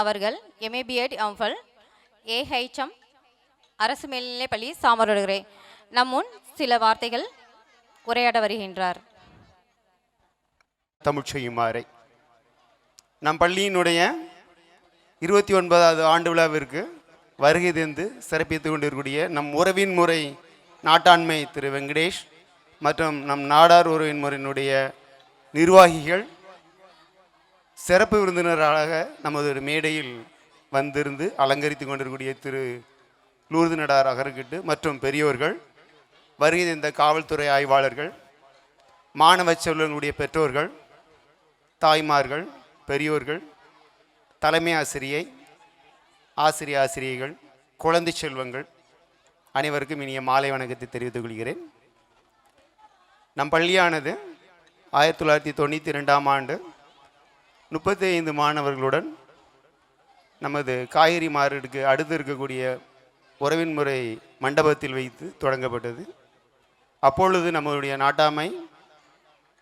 அவர்கள் MA BEd எம்ஃபல் AHM அரசு மேல்நிலைப்பள்ளி சாமரோடுகிறே நம் முன் சில வார்த்தைகள் உரையாட வருகின்றார். தமிழ்ச்செய்யுமாறை நம் பள்ளியினுடைய இருபத்தி ஒன்பதாவது ஆண்டு விழாவிற்கு வருகை தந்து சிறப்பித்துக் கொண்டிருக்கக்கூடிய நம் உறவின் முறை நாட்டாண்மை திரு வெங்கடேஷ் மற்றும் நம் நாடார் உறவின் முறையினுடைய நிர்வாகிகள் சிறப்பு விருந்தினராக நமது ஒரு மேடையில் வந்திருந்து அலங்கரித்து கொண்டிருக்கக்கூடிய திரு. லூர்து நடார் அகர்கிட்டு மற்றும் பெரியோர்கள் வருகை இந்த காவல்துறை ஆய்வாளர்கள் மாணவ செல்வங்களுடைய பெற்றோர்கள் தாய்மார்கள் பெரியோர்கள் தலைமை ஆசிரியை ஆசிரிய ஆசிரியைகள் குழந்தை செல்வங்கள் அனைவருக்கும் இனிய மாலை வணக்கத்தை தெரிவித்துக் கொள்கிறேன். நம் பள்ளியானது ஆயிரத்தி தொள்ளாயிரத்தி தொண்ணூற்றி ரெண்டாம் ஆண்டு முப்பத்தி ஐந்து மாணவர்களுடன் நமது காய்கறி மார்க்கெட்டுக்கு அடுத்து இருக்கக்கூடிய உறவின் முறை மண்டபத்தில் வைத்து தொடங்கப்பட்டது. அப்பொழுது நம்மளுடைய நாட்டாமை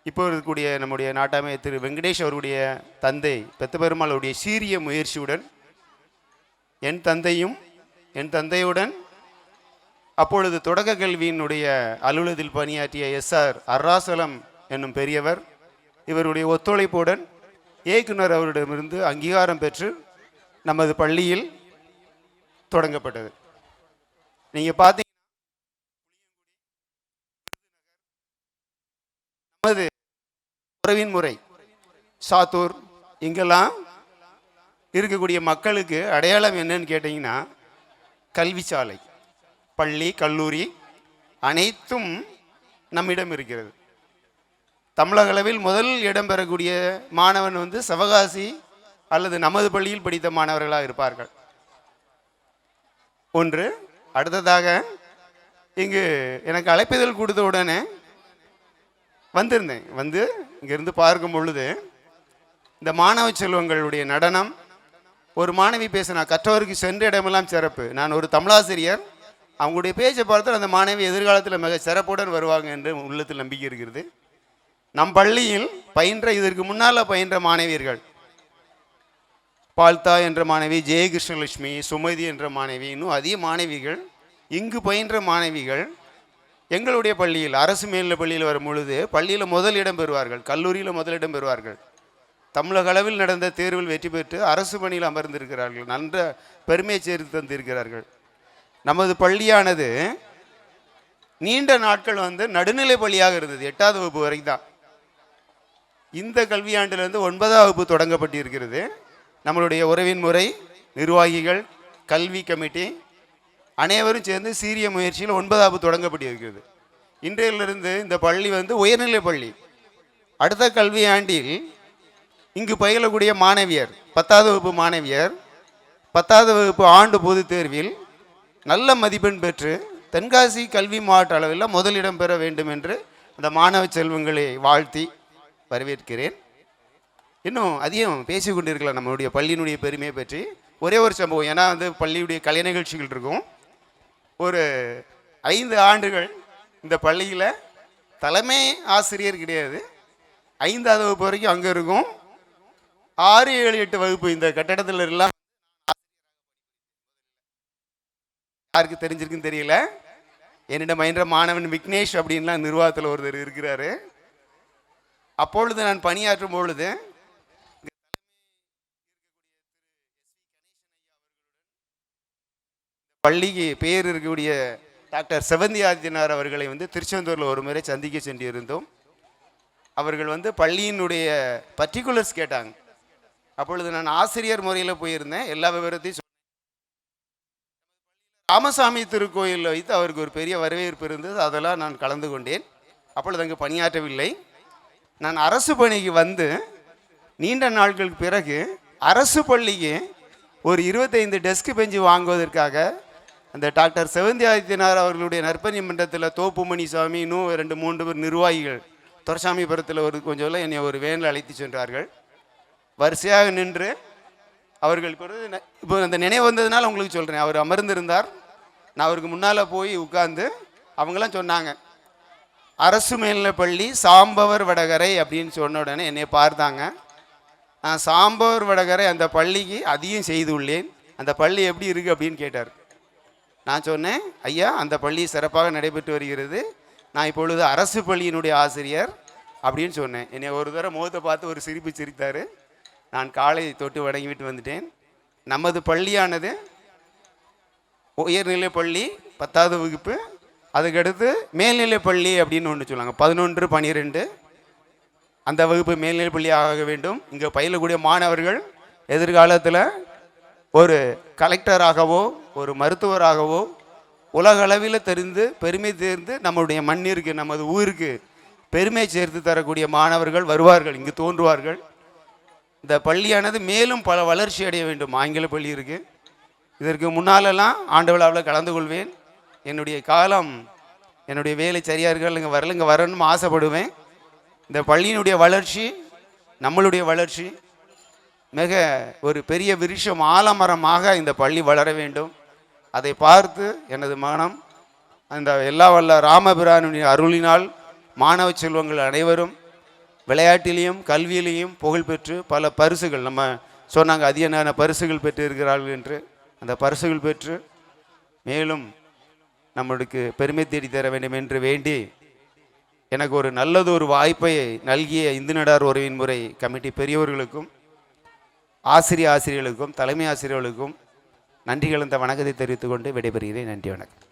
இப்போ இருக்கக்கூடிய நம்முடைய நாட்டாமை திரு வெங்கடேஷ் அவருடைய தந்தை பெத்த பெருமாளுடைய சீரிய முயற்சியுடன் என் தந்தையும் என் தந்தையுடன் அப்பொழுது தொடக்க கல்வியினுடைய அலுவலகத்தில் பணியாற்றிய எஸ்ஆர் அருணாசலம் என்னும் பெரியவர் இவருடைய ஒத்துழைப்புடன் இயக்குனர் அவரிடமிருந்து அங்கீகாரம் பெற்று நமது பள்ளியில் தொடங்கப்பட்டது. நீங்கள் பார்த்தீங்க நமது உறவின் முறை சாத்தூர் இங்கெல்லாம் இருக்கக்கூடிய மக்களுக்கு அடையாளம் என்னன்னு கேட்டிங்கன்னா கல்வி சாலை பள்ளி கல்லூரி அனைத்தும் நம்மிடம் இருக்கிறது. தமிழக அளவில் முதல் இடம் பெறக்கூடிய மாணவன் வந்து சிவகாசி அல்லது நமது பள்ளியில் படித்த மாணவர்களாக இருப்பார்கள். ஒன்று அடுத்ததாக இங்கு எனக்கு அழைப்பிதழ் கொடுத்த உடனே வந்திருந்தேன். வந்து இங்கிருந்து பார்க்கும் பொழுது இந்த மாணவ செல்வங்களுடைய நடனம் ஒரு மாணவி பேசினா கற்றவருக்கு சென்ற இடமெல்லாம் சிறப்பு. நான் ஒரு தமிழாசிரியர் அவங்களுடைய பேச்சை பார்த்து அந்த மாணவி எதிர்காலத்தில் மிக சிறப்புடன் வருவாங்க என்று உள்ளத்தில் நம்பிக்கை இருக்கிறது. நம் பள்ளியில் பயின்ற இதற்கு முன்னால் பயின்ற மாணவியர்கள் பால்தா என்ற மாணவி ஜெயகிருஷ்ணலட்சுமி சுமதி என்ற மாணவி இன்னும் அதிக மாணவிகள் இங்கு பயின்ற மாணவிகள் எங்களுடைய பள்ளியில் அரசு மேல்நிலை பள்ளியில் வரும் பொழுது பள்ளியில் முதல் இடம் பெறுவார்கள் கல்லூரியில் முதலிடம் பெறுவார்கள். தமிழக அளவில் நடந்த தேர்வில் வெற்றி பெற்று அரசு பணியில் அமர்ந்திருக்கிறார்கள் நன்ற பெருமையை சேர்த்து தந்திருக்கிறார்கள். நமது பள்ளியானது நீண்ட நாட்கள் வந்து நடுநிலை பள்ளியாக இருந்தது எட்டாவது வகுப்பு வரைக்கும் தான் இந்த கல்வியாண்டிலிருந்து ஒன்பதாம் வகுப்பு தொடங்கப்பட்டிருக்கிறது. நம்மளுடைய உறவின் முறை நிர்வாகிகள் கல்வி கமிட்டி அனைவரும் சேர்ந்து சீரிய முயற்சியில் ஒன்பதாவது தொடங்கப்பட்டிருக்கிறது. இன்றையிலிருந்து இந்த பள்ளி வந்து உயர்நிலை பள்ளி. அடுத்த கல்வி ஆண்டில் இங்கு பயிலக்கூடிய மாணவியர் பத்தாவது வகுப்பு மாணவியர் பத்தாவது வகுப்பு ஆண்டு பொதுத் தேர்வில் நல்ல மதிப்பெண் பெற்று தென்காசி கல்வி மாவட்ட அளவில் முதலிடம் பெற வேண்டும் என்று அந்த மாணவ செல்வங்களை வாழ்த்தி வரவேற்கிறேன். இன்னும் அதிகம் பேசி கொண்டிருக்கலாம் நம்மளுடைய பள்ளியினுடைய பெருமையை பற்றி. ஒரே ஒரு சம்பவம் ஏன்னா வந்து பள்ளியுடைய கலை நிகழ்ச்சிகள் இருக்கும். ஒரு ஐந்து ஆண்டுகள் இந்த பள்ளியில் தலைமை ஆசிரியர் கிடையாது. ஐந்தாவது வகுப்பு வரைக்கும் அங்கே இருக்கும். ஆறு ஏழு எட்டு வகுப்பு இந்த கட்டடத்தில் எல்லாம் யாருக்கு தெரிஞ்சிருக்குன்னு தெரியல. என்னிடம் பயின்ற மாணவன் விக்னேஷ் அப்படின்லாம் நிர்வாகத்தில் ஒருத்தர் இருக்கிறாரு. அப்பொழுது நான் பணியாற்றும் பொழுது பள்ளிக்கு பேர் இருக்கக்கூடிய டாக்டர் செவந்தி ஆதித்யநாத் அவர்களை வந்து திருச்செந்தூரில் ஒரு முறை சந்திக்க சென்றிருந்தோம். அவர்கள் வந்து பள்ளியினுடைய பர்டிகுலர்ஸ் கேட்டாங்க. அப்பொழுது நான் ஆசிரியர் முறையில் போயிருந்தேன். எல்லா விவரத்தையும் ராமசாமி திருக்கோயிலில் வைத்து அவருக்கு ஒரு பெரிய வரவேற்பு இருந்தது. அதெல்லாம் நான் கலந்து கொண்டேன். அப்பொழுது அங்கு பணியாற்றவில்லை. நான் அரசு பணிக்கு வந்து நீண்ட நாட்களுக்கு பிறகு அரசு பள்ளிக்கு ஒரு இருபத்தைந்து டெஸ்க் பெஞ்சு வாங்குவதற்காக அந்த டாக்டர் செவந்தி ஆதித்யநாத் அவர்களுடைய நற்பணி மன்றத்தில் தோப்புமணி சாமி இன்னும் ரெண்டு மூன்று பேர் நிர்வாகிகள் துரசாமிபுரத்தில் ஒரு கொஞ்சம் என்னை ஒரு வேனில் அழைத்து சென்றார்கள். வரிசையாக நின்று அவர்களுக்கு ஒரு இப்போ அந்த நினைவு வந்ததுனால உங்களுக்கு சொல்கிறேன் அவர் அமர்ந்திருந்தார். நான் அவருக்கு முன்னால் போய் உட்காந்து அவங்களாம் சொன்னாங்க. அரசு மேல்நிலைப் பள்ளி சாம்பவர் வடகரை அப்படின்னு சொன்ன உடனே என்னை பார்த்தாங்க. நான் சாம்பவர் வடகரை அந்த பள்ளிக்கு அதையும் செய்து உள்ளேன். அந்த பள்ளி எப்படி இருக்குது அப்படின்னு கேட்டார். நான் சொன்னேன் ஐயா அந்த பள்ளி சிறப்பாக நடைபெற்று வருகிறது. நான் இப்பொழுது அரசு பள்ளியினுடைய ஆசிரியர் அப்படின்னு சொன்னேன். என்னை ஒரு தடவை முகத்தை பார்த்து ஒரு சிரிப்பு சிரித்தார். நான் காலை தொட்டு வணங்கிவிட்டு வந்துட்டேன். நமது பள்ளியானது உயர்நிலை பள்ளி பத்தாவது வகுப்பு அதுக்கடுத்து மேல்நிலை பள்ளி அப்படின்னு ஒன்று சொல்லுவாங்க. பதினொன்று பன்னிரெண்டு அந்த வகுப்பு மேல்நிலை பள்ளி ஆக வேண்டும். இங்கே பயிலக்கூடிய மாணவர்கள் எதிர்காலத்தில் ஒரு கலெக்டராகவோ ஒரு மருத்துவராகவோ உலக அளவில் தெரிந்து பெருமை தேர்ந்து நம்மளுடைய மண்ணிற்கு நமது ஊருக்கு பெருமை சேர்த்து தரக்கூடிய மாணவர்கள் வருவார்கள். இங்கு தோன்றுவார்கள். இந்த பள்ளியானது மேலும் பல வளர்ச்சி அடைய வேண்டும். ஆங்கில பள்ளி இருக்குது இதற்கு முன்னாலெல்லாம் ஆண்டு விழாவில் கலந்து கொள்வேன். என்னுடைய காலம் என்னுடைய வேலை சரியாக இருக்கா இங்கே வரல இங்கே வரணும்னு ஆசைப்படுவேன். இந்த பள்ளியினுடைய வளர்ச்சி நம்மளுடைய வளர்ச்சி மிக ஒரு பெரிய விருஷம் ஆலமரமாக இந்த பள்ளி வளர வேண்டும். அதை பார்த்து எனது மனம் அந்த எல்லா வல்ல ராமபிரானுடைய அருளினால் மாணவ செல்வங்கள் அனைவரும் விளையாட்டிலையும் கல்வியிலையும் புகழ் பெற்று பல பரிசுகள் நம்ம சொன்னாங்க அதிகமான பரிசுகள் பெற்று இருக்கிறார்கள் என்று. அந்த பரிசுகள் பெற்று மேலும் நம்மளுக்கு பெருமை தேடி தர வேண்டும் என்று வேண்டி எனக்கு ஒரு நல்லது ஒரு வாய்ப்பை நல்கிய இந்து நடார் உறவின் முறை கமிட்டி பெரியவர்களுக்கும் ஆசிரிய ஆசிரியர்களுக்கும் தலைமை ஆசிரியர்களுக்கும் நன்றி கலந்த வணக்கத்தை தெரிவித்துக்கொண்டு விடைபெறுகிறேன். நன்றி வணக்கம்.